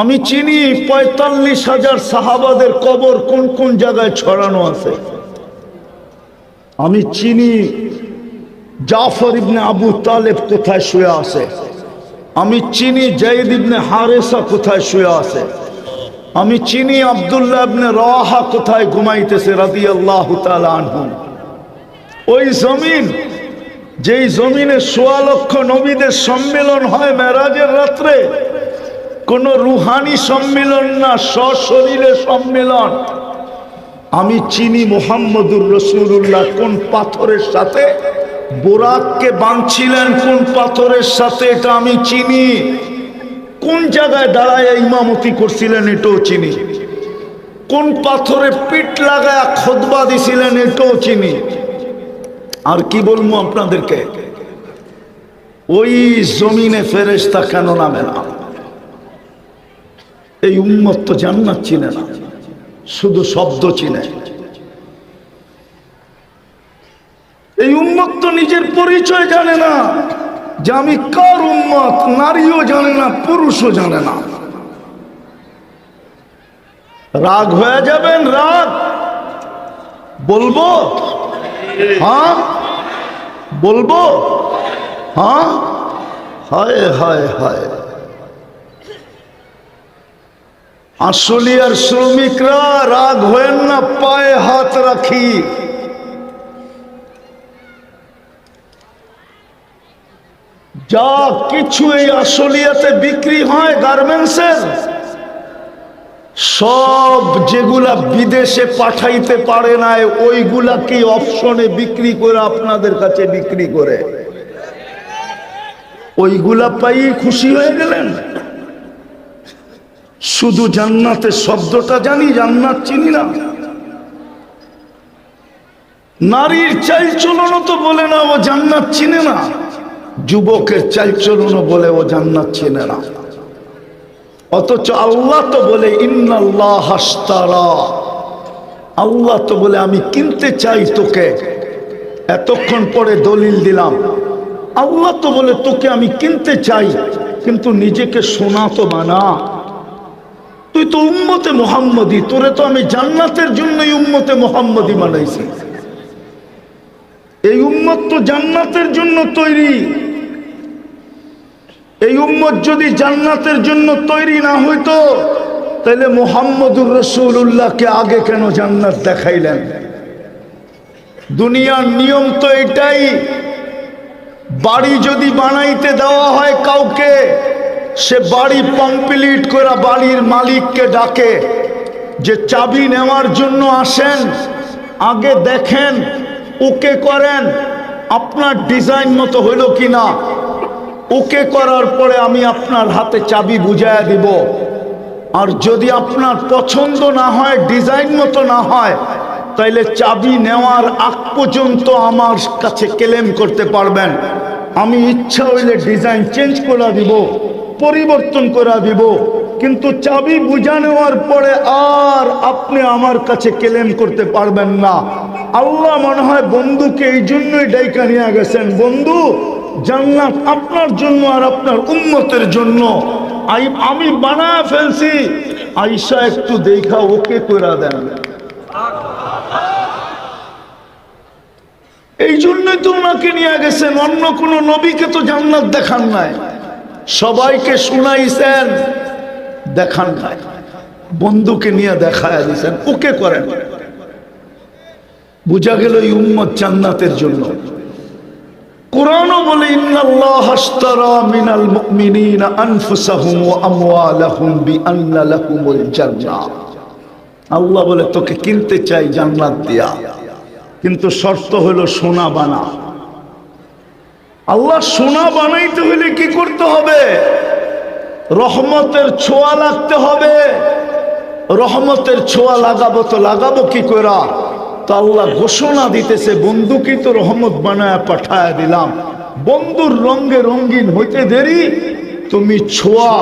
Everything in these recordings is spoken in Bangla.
আমি চিনি পঁয়তাল্লিশ হাজার সাহাবাদের কবর কোন কোন জায়গায় ছড়ানো আছে। আমি চিনি জাফর ইবনে আবু তালেব কোথায় শুয়ে আছে। আমি চিনি জাইদ ইবনে হারেসা কোথায় শুয়ে আছে। আমি চিনি আবদুল্লাহ ইবনে রাহা কোথায় ঘুমাইতেছে রাদিয়াল্লাহু তাআলা আনহু। ওই জমিন, যেই জমিনে সোয়া লক্ষ নবীদের সম্মেলন হয় মেরাজের রাত্রে কোন রুহানি সম্মেলন না, সশরীরে সম্মেলন। আমি চিনি মোহাম্মদুর রসুল্লাহ কোন পাথরের সাথে, বোরাককে বাঁধছিলেন কোন পাথরের সাথে, এটা আমি চিনি। কোন জায়গায় দাঁড়ায় ইমামতি করছিলেন এটাও চিনি। কোন পাথরে পিঠ লাগায় খোদবা দিছিলেন এটাও চিনি। আর কি বলব আপনাদেরকে? ওই জমিনে ফেরেস্তা কেন নামে না? এই উম্মত তো জান্নাত চিনে না, শুধু শব্দ চিনে। এই উম্মত তো নিজের পরিচয় জানে না, যে আমি কার উম্মত, নারীও জানে না, পুরুষও জানে না। রাগ হয়ে যাবেন, রাগ। বলব? হ্যাঁ? বলব? হ্যাঁ? হায় হায় হায়। আসলিয়ার শ্রমিকরা রাগ হয়েন না, পায়ে হাত রাখি। যা কিছু এই আসলিয়াতে বিক্রি হয় গার্মেন্টসের, সব যেগুলা বিদেশে পাঠাইতে পারে না ওইগুলাকে অপশনে বিক্রি করে আপনাদের কাছে বিক্রি করে? ওইগুলা পাই খুশি হয়ে গেলেন? শুধু জান্নাতের শব্দটা জানি, জান্নাত চিনি না। নারীর চাল চলনও তো বলে না, ও জান্নাত চিনে না। যুবকের চাল চলনও বলে, ও জান্নাত চিনে না। অথচ আল্লাহ তো বলে, ইন্নাল্লাহ হাস্তারা। আল্লাহ তো বলে, আমি কিনতে চাই তোকে। এতক্ষণ পরে দলিল দিলাম। আল্লাহ তো বলে, তোকে আমি কিনতে চাই, কিন্তু নিজেকে শোনা তো মানা তুই তো উম্মতে মোহাম্মদি, তোরে তো আমি জান্নাতের জন্যই উম্মতে মোহাম্মদি বানাইছি। এই উম্মত তো জান্নাতের জন্য তৈরি। এই উম্মত যদি জান্নাতের জন্য তৈরি না হইতো তাহলে মোহাম্মদুর রসুল্লাহকে আগে কেন জান্নাত দেখাইলেন? দুনিয়ার নিয়ম তো এটাই, বাড়ি যদি বানাইতে দেওয়া হয় কাউকে সে বাড়ি কমপ্লিট করে বাড়ির মালিককে ডাকে যে চাবি নেওয়ার জন্য আসেন, আগে দেখেন, ওকে করেন, আপনার ডিজাইন মতো হইল কি না ওকে করার পরে আমি আপনার হাতে চাবি বুঝাইয়া দিব। আর যদি আপনার পছন্দ না হয়, ডিজাইন মতো না হয়, তাইলে চাবি নেওয়ার আগ পর্যন্ত আমার কাছে ক্লেম করতে পারবেন। আমি ইচ্ছা হইলে ডিজাইন চেঞ্জ করে দিব। পরিবর্তন করে দিব। কিন্তু চাবি বুঝা নেওয়ার পরে আর আপনি আমার কাছে ক্লেম করতে পারবেন না। আল্লাহ মনে হয় বন্ধুকে এই জন্যই ডাইকা নিয়ে গেছেন। বন্ধু, জান্নাত আপনার জন্য আর আপনার উন্মতের জন্য। আমি বানা ফেলছি। আইসা একটু দেখা ওকে করে দেন। এই জন্যই তো ওনাকে নিয়ে গেছেন। অন্য কোনো নবীকে তো জান্নাত দেখান নাই। সবাইকে শুনাইছেন, দেখান বন্ধুকে নিয়ে দেখায় দিছেন, ওকে করেন। বুঝা গেল এই উম্মত জন্য। কোরআনও বলে আল্লাহ বলে, তোকে কিনতে চাই জান্নাত দিয়া। কিন্তু শর্ত হলো সোনা বানা। আল্লাহ সোনা বানাইতে হলে কি করতে হবে? রহমতের ছোঁয়া লাগতে হবে। রহমতের ছোঁয়া লাগাবো তো লাগাবো কি করা তো আল্লাহ ঘোষণা দিতেছে বন্ধুকে তো রহমত বানায় পাঠায় দিলাম। বন্ধুর রঙ্গে রঙ্গিন হইতে দেরি, তুমি ছোঁয়া,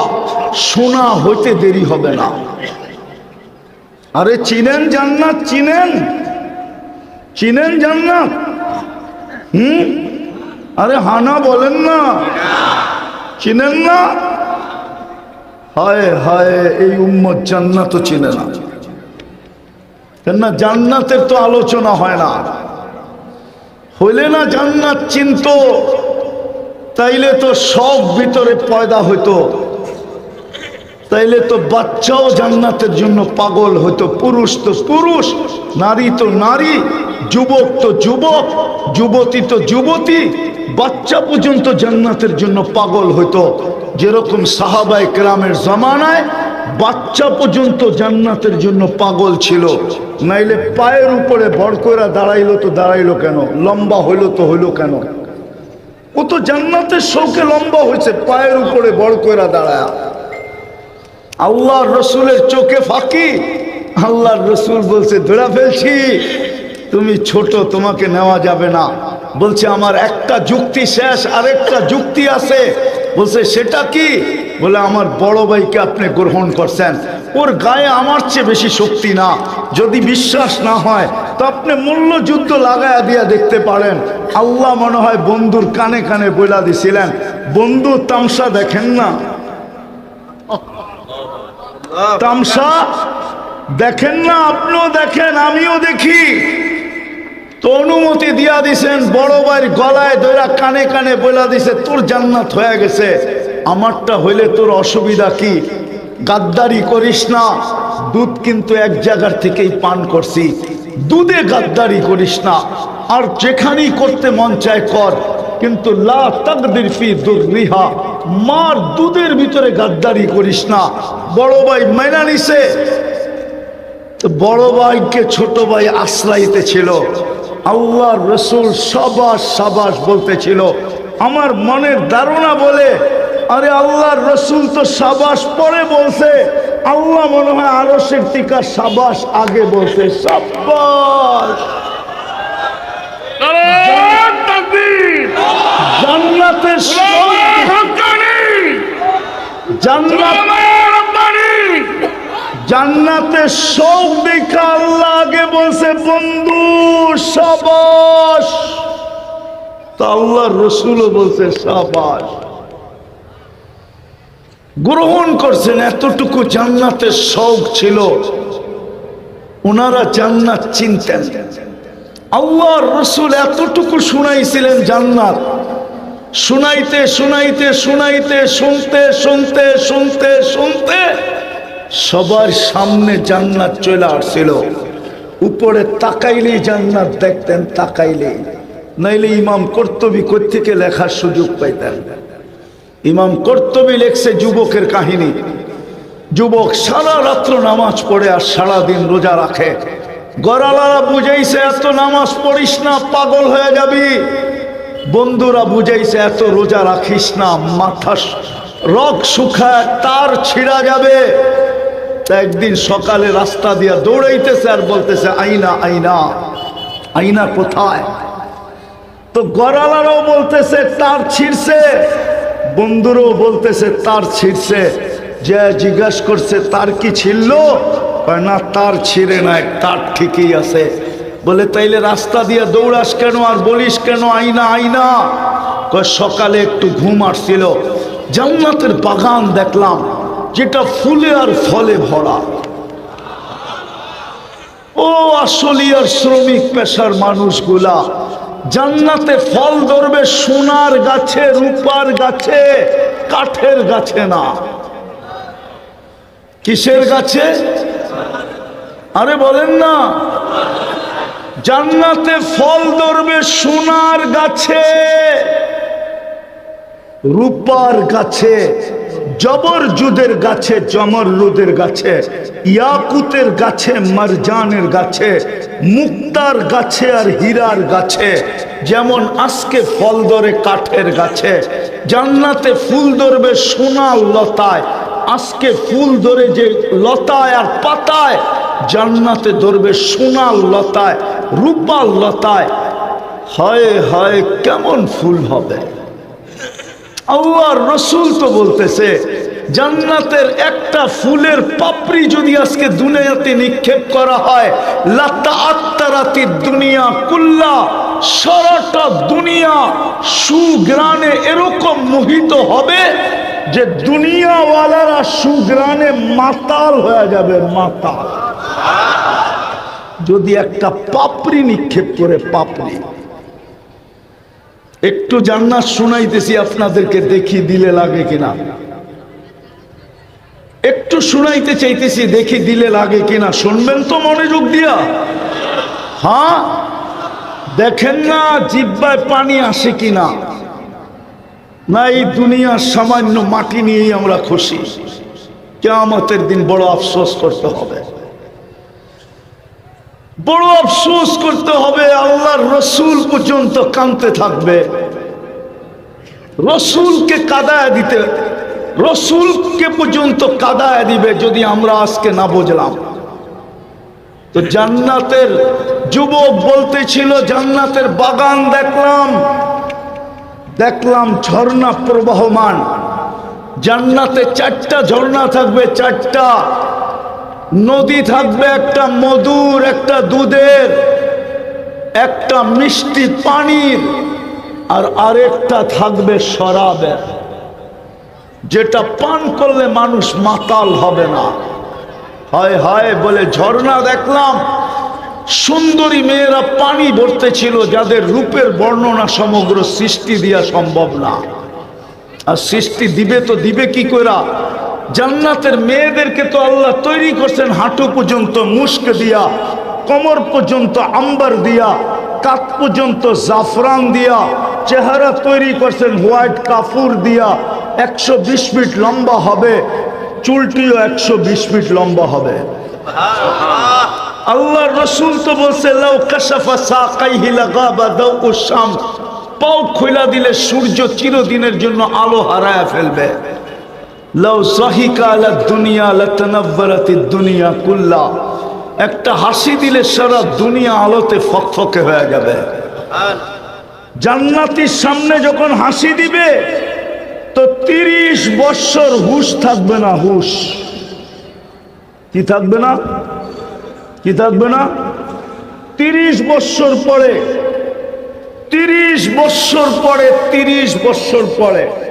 সোনা হইতে দেরি হবে না। আরে চিনেন জান্নাত, চিনেন? চিনেন জান্নাত? হুম? আরে হানা বলেন না। চিনেন না? হায় হায়, এই উম্মত জান্নাতও চিনে না। কেননা জান্নাতের তো আলোচনা হয় না। হইলে না জান্নাত চিন্ত, তাইলে তো সব ভিতরে পয়দা হইতো। তাইলে তো বাচ্চাও জান্নাতের জন্য পাগল হইতো। পুরুষ তো পুরুষ, নারী তো নারী, যুবক তো যুবক, যুবতী তো যুবতী বাচ্চা পর্যন্ত জান্নাতের জন্য পাগল হইতো। যেরকম সাহাবাই গ্রামের জমানায় বাচ্চা পর্যন্ত জান্নাতের জন্য পাগল ছিল। নাইলে পায়ের উপরে করে দাঁড়াইলো তো দাঁড়াইলো কেন? লম্বা হইল তো হইল কেন? ও তো জান্নাতের শৌকে লম্বা হয়েছে পায়ের উপরে বড় দাঁড়ায়। আল্লাহ রসুলের চোখে ফাঁকি। আল্লাহর রসুল বলছে, ধরা ফেলছি। তুমি ছোট, তোমাকে নেওয়া যাবে না। বলছে, আমার একটা যুক্তি শেষ, আরেকটা যুক্তি আছে। বলছে, সেটা কি? বলে, আমার বড় ভাইকে আপনি গ্রহণ করছেন। ওর গায়ে আমার চেয়ে বেশি শক্তি না। যদি বিশ্বাস না হয়, তো আপনি মূল্য যুদ্ধ লাগায়া দিয়া দেখতে পারেন। আল্লাহ মনে হয় বন্ধুর কানে কানে বইলা দিছিলেন। বন্ধু, তামসা দেখেন না? তামসা দেখেন না? আপনিও দেখেন, আমিও দেখি। তো অনুমতি দিয়া দিছেন, বড় ভাইয়ের গলায় দইরা কানে কানে বইলা দিছে, তোর জান্নাত হয়ে গেছে। আমারটা হইলে তোর অসুবিধা কি? গাদ্দারি করিস না। দুধ কিন্তু এক জায়গার থেকেই পান করছি। দুধে গাদ্দারি করিস না। আর যেখানেই করতে মন চায় কর। কিন্তু লা তাকদির ফি মার দুধের ভিতরে গাদ্দারি করিস না। বড় ভাই মাইনা নিছে। বড় ভাইকে ছোট ভাই আশ্রাইতে ছিল। আল্লাহ রসুল সাবাস সাবাস বলতেছিল। আমার মনের ধারণা বলে আরে আল্লাহর রসুল তো সাবাস পরে বলছে আল্লাহ মনে হয় আরও টিকা সাবাস আগে বলছে সাবাস। জান্নাতের জান্নাত জান্নাতে সব আল্লাহ আগে বলছে, বন্ধু, সাবাস। তা আল্লাহ রসুলও বলছে, সাবাস। গ্রহণ করছেন, এতটুকু জান্নাতের শৌক ছিল। ওনারা জান্নাত চিনতেন। আল্লাহ রসুল এতটুকু শুনাইছিলেন জান্নাত। শুনাইতে শুনাইতে শুনাইতে, শুনতে শুনতে শুনতে শুনতে সবার সামনে জান্নাত চলে আসছিল। উপরে তাকাইলেই জান্নাত দেখতেন, তাকাইলেই। নাইলে ইমাম কর্তবী থেকে লেখার সুযোগ পাইতেন? ইমাম কর্তবী লেখছে যুবকের কাহিনী। যুবক সারা রাত্র নামাজ পড়ে আর সারা দিন রোজা রাখে। গড়ালারা বুঝাইছে, এত নামাজ পড়িস না, পাগল হয়ে যাবি। বন্ধুরা বুঝাইছে, এত রোজা রাখিস না মাথা রক শুকায়, তার ছিঁড়া যাবে। তা একদিন সকালে রাস্তা দিয়া দৌড়াইতেছে আর বলতেছে, আইনা আইনা আইনা কোথায়? তো গড়ালারাও বলতেছে, তার ছিঁড়ছে। বন্ধুরও বলতেছে, তার ছিঁড়ছে। যে জিজ্ঞাস করছে, তার কি কয়, না, তার ছিঁড়ে নাই, তার ঠিকই আছে। বলে, তাইলে রাস্তা দিয়ে দৌড়াস কেন আর বলিস কেন, আইনা আইনা? সকালে একটু ঘুম আসছিল, জান্নাতের বাগান দেখলাম। যেটা ফুলে আর ফলে ভরা। ও আসলিয়ার শ্রমিক পেশার মানুষগুলা, জান্নাতে ফল ধরবে সোনার গাছে, রূপার গাছে, কাঠের গাছে না। কিসের গাছে? আরে বলেন না। জান্নাতে ফল ধরবে সোনার গাছে, রূপার গাছে। জবরজুদের গাছে জমররুদের গাছে, ইয়াকুতের গাছে, মারজানের গাছে, মুক্তার গাছে আর হীরার গাছে, যেমন আজকে ফল ধরে কাঠের গাছে, জান্নাতে ফুল ধরবে সোনার লতায়, আজকে ফুল ধরে যে লতায় আর পাতায়, জান্নাতে ধরবে সোনার লতায় রূপার লতায়, হয় হয় কেমন ফুল হবে। আল্লাহর রসুল তো বলতেছে, জান্নাতের একটা ফুলের পাপড়ি যদি আজকে দুনিয়াতে নিক্ষেপ করা হয়, লাতা আত্মারাতি দুনিয়া কুল্লা, সারাটা দুনিয়া সুগ্রানে এরকম মোহিত হবে যে দুনিয়াওয়ালারা সুগ্রানে মাতাল হয়ে যাবে, মাতাল। যদি একটা পাপড়ি নিক্ষেপ করে পাপড়ি একটু জান্নাত শুনাইতেছি, আপনাদেরকে দেখি দিলে লাগে কিনা। একটু শুনাইতে চাইতেছি, দেখি দিলে লাগে কিনা। শুনবেন তো মনোযোগ দিয়া। হ্যাঁ? দেখেন না জিব্বায় পানি আসে কিনা। না, এই দুনিয়ার সামান্য মাটি নিয়েই আমরা খুশি। কেয়ামতের দিন বড় আফসোস করতে হবে। বড় আফসোস করতে হবে, আল্লাহর রসুল পর্যন্ত কাঁদতে থাকবে। রসুলকে কাদায় দিতে, রসুলকে পর্যন্ত কাদায় দিবে যদি আমরা আজকে না বুঝলাম। তো জান্নাতের যুবক বলতেছিল, জান্নাতের বাগান দেখলাম দেখলাম ঝর্ণা প্রবাহমান। জান্নাতে চারটা ঝর্ণা থাকবে, চারটা নদী থাকবে একটা মধুর, একটা দুধের, একটা মিষ্টি পানির, আর আরেকটা থাকবে শরাবের, যেটা পান করলে মানুষ মাতাল হবে না। হায় হায় বলে ঝর্ণা দেখলাম, সুন্দরী মেয়েরা পানি ভরতে ছিল যাদের রূপের বর্ণনা সমগ্র সৃষ্টি দেওয়া সম্ভব না। আর সৃষ্টি দিবে তো দিবে কি করা জান্নাতের মেয়েদেরকে তো আল্লাহ তৈরি করছেন হাঁটু পর্যন্ত মুস্ক দিয়া, কোমর পর্যন্ত আম্বার দিয়া, কাত পর্যন্ত জাফরান দিয়া, চেহারা তৈরি করছেন হোয়াইট কাফুর দিয়া, একশো বিশ ফিট লম্বা হবে, চুলটিও একশো বিশ ফিট লম্বা হবে। আল্লাহ রসুল তো বলছে পাও খোলা দিলে সূর্য চিরদিনের জন্য আলো হারায় ফেলবে। দুনিয়া কুল্লা। একটা হাসি দিলে সারা দুনিয়া আলোতে ফকফকে হয়ে যাবে। জান্নাতির সামনে যখন হাসি দিবে, তো তিরিশ বৎসর হুশ থাকবে না হুশ। কি থাকবে না? কি থাকবে না? তিরিশ বৎসর পরে, তিরিশ বৎসর পরে, তিরিশ বৎসর পরে